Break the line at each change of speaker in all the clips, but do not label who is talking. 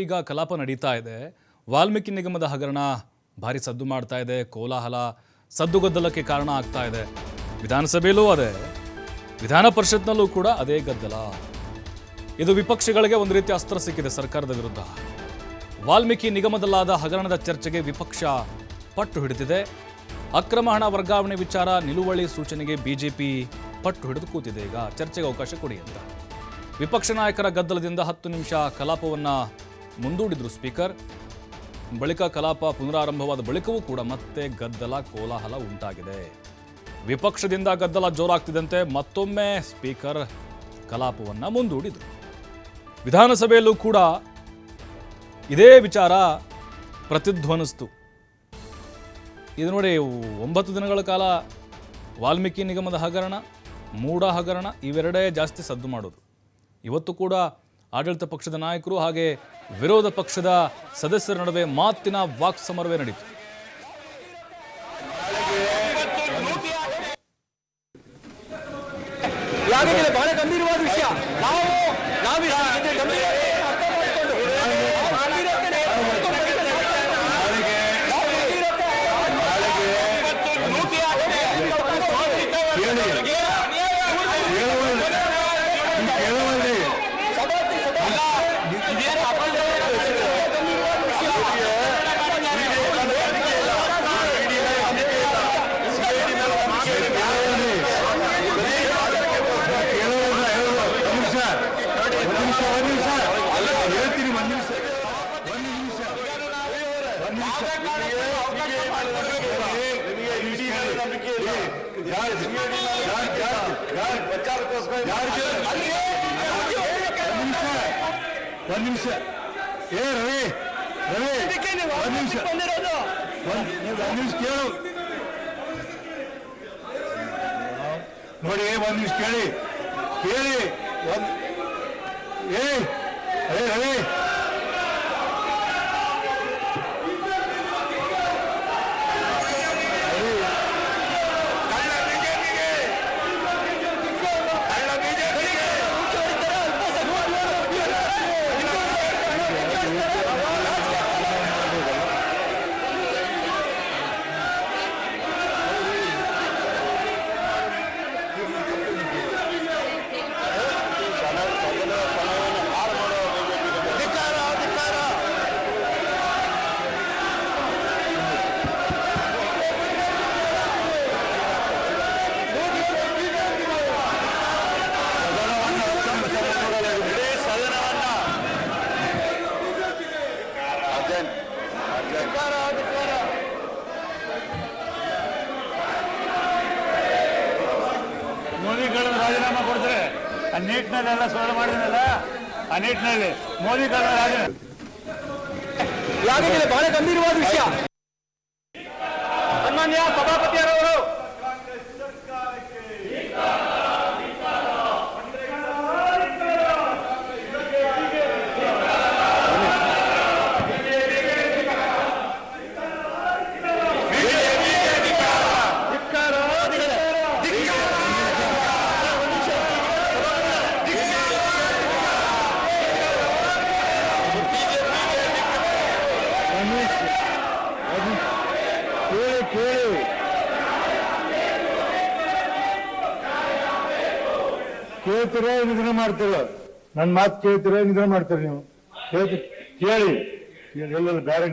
ಈಗ ಕಲಾಪ ನಡೀತಾ ಇದೆ. ವಾಲ್ಮೀಕಿ ನಿಗಮದ ಹಗರಣ ಭಾರಿ ಸದ್ದು ಮಾಡ್ತಾ ಇದೆ. ಕೋಲಾಹಲ ಸದ್ದುಗದ್ದಲಕ್ಕೆ ಕಾರಣ ಆಗ್ತಾ ಇದೆ. ವಿಧಾನಸಭೆಯಲ್ಲೂ ಅದೇ. ವಿಧಾನ ಪರಿಷತ್ನಲ್ಲೂ ಕೂಡ ಅದೇ ಗದ್ದಲ. ಇದು ವಿಪಕ್ಷಗಳಿಗೆ ಒಂದು ರೀತಿ ಅಸ್ತ್ರ ಸಿಕ್ಕಿದೆ ಸರ್ಕಾರದ ವಿರುದ್ಧ. ವಾಲ್ಮೀಕಿ ನಿಗಮದಲ್ಲಾದ ಹಗರಣದ ಚರ್ಚೆಗೆ ವಿಪಕ್ಷ ಪಟ್ಟು ಹಿಡಿದಿದೆ. ಅಕ್ರಮ ಹಣ ವರ್ಗಾವಣೆ ವಿಚಾರ ನಿಲುವಳಿ ಸೂಚನೆಗೆ ಬಿಜೆಪಿ ಪಟ್ಟು ಹಿಡಿದು ಕೂತಿದೆ. ಈಗ ಚರ್ಚೆಗೆ ಅವಕಾಶ ಕೊಡಿ ಅಂತ. ವಿಪಕ್ಷ ನಾಯಕರ ಗದ್ದಲದಿಂದ ಹತ್ತು ನಿಮಿಷ ಕಲಾಪವನ್ನ ಮುಂದೂಡಿದ್ರು ಸ್ಪೀಕರ್. ಬಳಿಕ ಕಲಾಪ ಪುನರಾರಂಭವಾದ ಬಳಿಕವೂ ಕೂಡ ಮತ್ತೆ ಗದ್ದಲ ಕೋಲಾಹಲ ಉಂಟಾಗಿದೆ. ವಿಪಕ್ಷದಿಂದ ಗದ್ದಲ ಜೋರಾಗ್ತಿದ್ದಂತೆ ಮತ್ತೊಮ್ಮೆ ಸ್ಪೀಕರ್ ಕಲಾಪವನ್ನು ಮುಂದೂಡಿದರು. ವಿಧಾನಸಭೆಯಲ್ಲೂ ಕೂಡ ಇದೇ ವಿಚಾರ ಪ್ರತಿಧ್ವನಿಸ್ತು. ಇದು ನೋಡಿ, ಒಂಬತ್ತು ದಿನಗಳ ಕಾಲ ವಾಲ್ಮೀಕಿ ನಿಗಮದ ಹಗರಣ, ಮೂಢ ಹಗರಣ, ಇವೆರಡೇ ಜಾಸ್ತಿ ಸದ್ದು ಮಾಡೋದು. ಇವತ್ತು ಕೂಡ ಆಡಳಿತ ಪಕ್ಷದ ನಾಯಕರು ಹಾಗೆ ವಿರೋಧ ಪಕ್ಷದ ಸದಸ್ಯರ ನಡುವೆ ಮಾತಿನ ವಾಕ್ಸಮರವೇ ನಡೀತು
ಯಾರಿಗಿದೆ ಬಹಳ ಗಂಭೀರವಾದ ವಿಷಯ ನಾವು ನಾವು ಈ ಸಂಗತಿ ಗಂಭೀರವಾಗಿ ಅರ್ಥ ಮಾಡಿಕೊಂಡು ನಾವು ಗಂಭೀರತೆ ನಾವು ಸಭಾಪತಿ
ಒಂದ್ ನಿಮಿಷ ಏ ರವಿ ರವಿ ಒಂದ್ ನಿಮಿಷ ಒಂದ್ ನಿಮಿಷ ಕೇಳು ನೋಡಿ ಒಂದ್ ನಿಮಿಷ ಕೇಳಿ ಕೇಳಿ ಒಂದ್ ಏ ರವಿ ಮೋದಿಗಳು ರಾಜೀನಾಮೆ ಕೊಡ್ತಾರೆ. ಆ ನೀಟ್ನಲ್ಲೆಲ್ಲ ಸೋಲು ಮಾಡಿದ್ನಲ್ಲ? ಆ ನೀಟ್ನಲ್ಲಿ ಮೋದಿಗಳು ರಾಜೀನಾಮೆ
ಯಾರಿಗಿದೆ ಬಹಳ ಗಂಭೀರವಾದ ವಿಷಯ. ಸನ್ಮಾನ್ಯ ಸಭಾಪತಿಯರವರು
ಕೇಳಿ ಕೇಳಿ ಕೇಳ್ತೀರ ನಿದ್ರೆ ಮಾಡ್ತೀರ ನನ್ನ ಮಾತು ಕೇಳ್ತೀರ ನಿದ್ರೆ ಮಾಡ್ತೀರ ನೀವು. ಕೇಳಿ. ಕೇಳಿ ಎಲ್ಲ ಬೇರೆ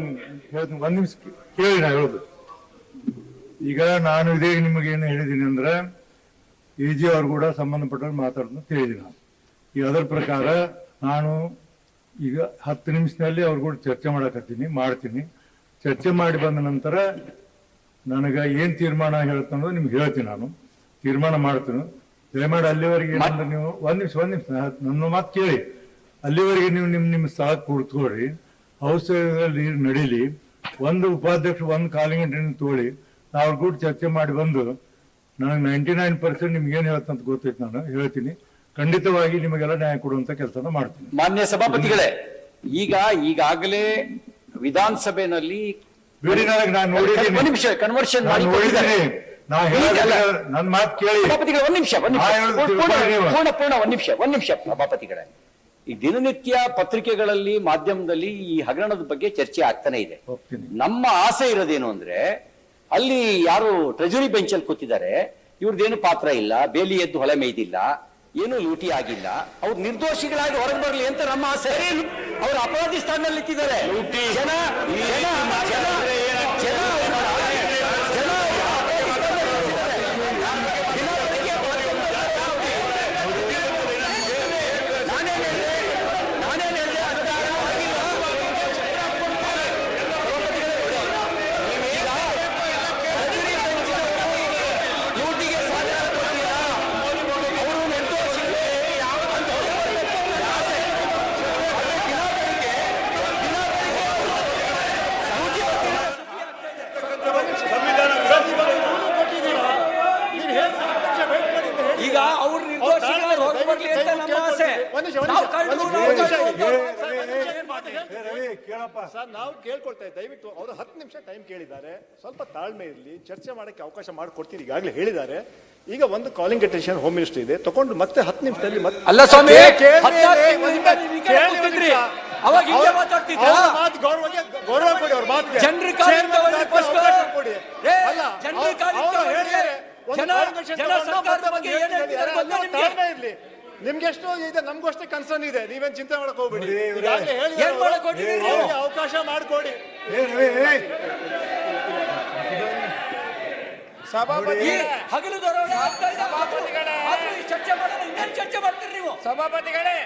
ಹೇಳ್ತೀನಿ. ಒಂದ್ ನಿಮಿಷ ಕೇಳಿ ನಾ ಹೇಳುದು. ಈಗ ನಾನು ಇದೇ ನಿಮಗೆ ಏನು ಹೇಳಿದ್ದೀನಿ ಅಂದ್ರೆ ಇ ಜಿ ಅವ್ರು ಕೂಡ ಸಂಬಂಧಪಟ್ಟವ್ರು ಮಾತಾಡೋದು ತಿಳಿದಿಲ್ಲ. ನಾನು ಈಗ ಅದರ ಪ್ರಕಾರ ನಾನು ಈಗ ಹತ್ತು ನಿಮಿಷದಲ್ಲಿ ಅವ್ರು ಕೂಡ ಚರ್ಚೆ ಮಾಡಕತ್ತೀನಿ, ಮಾಡ್ತೀನಿ. ಚರ್ಚೆ ಮಾಡಿ ಬಂದ ನಂತರ ನನಗೆ ಏನ್ ತೀರ್ಮಾನ ಹೇಳ್ತಾನೋ ನಿಮ್ಗೆ ಹೇಳ್ತೀನಿ ನಾನು. ತೀರ್ಮಾನ ಮಾಡ್ತೀನಿ. ದಯಮಾಡಿ ಅಲ್ಲಿವರೆಗೆ ಏನಂದ್ರೆ ನೀವು ಒಂದ್ ನಿಮಿಷ ಒಂದ್ ನಿಮಿಷ ನನ್ನ ಮಾತು ಕೇಳಿ. ಅಲ್ಲಿವರೆಗೆ ನೀವು ನಿಮ್ ನಿಮ್ ಸ್ಥಳ ಕೂತ್ಕೊಳ್ರಿ ಔಷಧದಲ್ಲಿ ನೀರು ನಡೀಲಿ. ಒಂದು ಉಪಾಧ್ಯಕ್ಷ ಒಂದು ಕಾಲಿಂಗ್ ಗಂಟೆ ತಗೊಳ್ಳಿ ನಾವು ಕೂಡ ಚರ್ಚೆ ಮಾಡಿ ಬಂದು ನನಗೆ ನೈಂಟಿ ನೈನ್ ಪರ್ಸೆಂಟ್ ನಿಮ್ಗೆ ಏನ್ ಹೇಳ್ತಂತ ಗೊತ್ತೈತೆ ನಾನು ಹೇಳ್ತೀನಿ. ಖಂಡಿತವಾಗಿ ನಿಮಗೆಲ್ಲ ನ್ಯಾಯ ಕೊಡುವಂತ ಕೆಲಸನ ಮಾಡ್ತೀನಿ.
ಮಾನ್ಯ ಸಭಾಪತಿಗಳೇ ಈಗ ಈಗಾಗಲೇ ವಿಧಾನಸಭೆಯಲ್ಲಿ
ಬಿಡಿ ನನಗೆ ನಾನು ನೋಡಿದ್ದೀನಿ.
ಕನ್ವರ್ಷನ್ ಮಾಡಿ
ನೋಡಿದ್ದೀನಿ. ನಾ
ಈಗಲ್ಲ.
ಹೇಳ ನನ್ನ ಮಾತು ಕೇಳಿ.
ಸಭಾಪತಿಗಳ ಒಂದ್ ನಿಮಿಷ ಒಂದ್ ನಿಮಿಷ.
ಹೇಳೋದು
ಪೂರ್ಣ
ತಿಳ್ಕೊಳ್ಳಿ
ಪೂರ್ಣ ಪೂರ್ಣ ಒಂದ್ ನಿಮಿಷ ಒಂದ್ ನಿಮಿಷ ಸಭಾಪತಿಗಳೇ. ಈ ದಿನನಿತ್ಯ ಪತ್ರಿಕೆಗಳಲ್ಲಿ ಮಾಧ್ಯಮದಲ್ಲಿ ಈ ಹಗರಣದ ಬಗ್ಗೆ ಚರ್ಚೆ ಆಗ್ತಾನೆ ಇದೆ. ನಮ್ಮ ಆಸೆ ಇರೋದೇನು ಅಂದ್ರೆ ಅಲ್ಲಿ ಯಾರು ಟ್ರೆಜರಿ ಬೆಂಚ್ ಅಲ್ಲಿ ಕೂತಿದ್ದಾರೆ ಇವ್ರದ್ದೇನು ಪಾತ್ರ ಇಲ್ಲ ಬೇಲಿ ಎದ್ದು ಹೊಳೆ ಮೇಯ್ದಿಲ್ಲ ಏನು ಲೂಟಿ ಆಗಿಲ್ಲ. ಅವ್ರು ನಿರ್ದೋಷಿಗಳಾಗಿ ಹೊರಗೆ ಬರಲಿ ಅಂತ ನಮ್ಮ ಆಸೆ. ಅವ್ರ ಅಪರಾಧಿ ಸ್ಥಾನದಲ್ಲಿ ಇಟ್ಟಿದ್ದಾರೆ ಜನ ಜನ ಜನ ಜನ ಅವ್ರನ್ನ- ಜನ ಅವ್ರನ್ನ ಅಪರಾಧಿ ಸ್ಥಾನದಲ್ಲಿ ನಿಲ್ಲಿಸಿದ್ದಾರೆ. ದಿನ ಬೆಳಗ್ಗೆ ನಾನೇನ್ ಹೇಳ್ದೆ? ನಾನೇನ್ ಹೇಳ್ದೆ? ಅಂತ ಆಗಿಲ್ಲ. ಲೂಟಿಗೆ ಸಾಧ್ಯ ಕೊಡ್ತೀರಾ ಅವರು ನಿರ್ದೋಷಿಗಳೇ ಅಂತ ಹೊರಗೆ ಆಸೆ ಆದ್ರೆ ದಿನ ಬೆಳಿಗ್ಗೆ ದಿನ ಬೆಳಿಗ್ಗೆ ಲೂಟಿ ಈಗ ಅವ್ರು ಬರ್ಲಿ ಅಂತ ನಮ್ಮ ಆಸೆ.
ರವಿ ಕೇಳಪ್ಪ.
ಸರ್ ನಾವು ಕೇಳ್ಕೊಳ್ತಾ ದಯವಿಟ್ಟು ಅವರು ಹತ್ತು ನಿಮಿಷ ಟೈಮ್ ಕೇಳಿದ್ದಾರೆ. ಸ್ವಲ್ಪ ತಾಳ್ಮೆ ಇರಲಿ. ಚರ್ಚೆ ಮಾಡಕ್ಕೆ ಅವಕಾಶ ಮಾಡಿಕೊಡ್ತೀರಿ. ಈಗಾಗಲೇ ಹೇಳಿದ್ದಾರೆ. ಈಗ ಒಂದು ಕಾಲಿಂಗ್ ಅಟೆನ್ಷನ್ ಹೋಮ್ ಮಿನಿಸ್ಟರ್ ಇದೆ. ತಗೊಂಡು ಮತ್ತೆ ಹತ್ತು ನಿಮಿಷದಲ್ಲಿ ಮತ್ತೆ
ಅಲ್ಲ ಸ್ವಾಮಿ. ಅವಾಗ ಹಿಂಗೆ ಮಾತಾಡ್ತಿದ್ರು?
ಮಾತು ಗೌರವಕ್ಕೆ ಗೌರವ ಕೊಡಿ ಅವ್ರ ಮಾತಿಗೆ.
ಜನರ ಕಾಲಿಂದ
Chairman
ಪ್ರಶ್ನೆ.
ಕೊಡಿ. ಅಲ್ಲ
ಜನರ
ಅವ್ರು-
ಕಾಲಿಂದ
ಅವ್ರು ಹೇಳಿದ್ದಾರೆ.
ಜನ- ಜನ ಸರ್ಕಾರದ ಬಗ್ಗೆ ಏನ್ ಹೇಳ್ತಿದ್ದಾರೆ
ಹೇಳ್ತಿದ್ದಾರೆ.
ಗೊತ್ತಾ ನಿಮ್ಗೆ?
ತಾಳ್ಮೆ ಇರ್ಲಿ ನಿಮ್ಗೆ ಎಷ್ಟೋ ಇದೆ ನಮ್ಗೂ ಅಷ್ಟೇ ಕನ್ಸರ್ನ್ ಇದೆ ನೀವೇನ್ ಚಿಂತೆ ಮಾಡಕ್ ಹೋಗ್ಬೇಡಿ.
ಏನ್ ಮಾಡಕ್ ನೀವು?
ಅವ್ರಿಗೆ ಅವಕಾಶ ಮಾಡ್ಕೊಡಿ ಸಭಾಪತಿ
ಈ ಹಗಲು ದರೋಡೆ ಆಗ್ತಾ ಇದೆ. ಆದ್ರೂ ಈ ಚರ್ಚೆ ಮಾಡಲ್ಲ ಇನ್ನೇನ್ ಚರ್ಚೆ ಮಾಡ್ತೀರಿ ನೀವು
ಸಭಾಪತಿಗಳೇ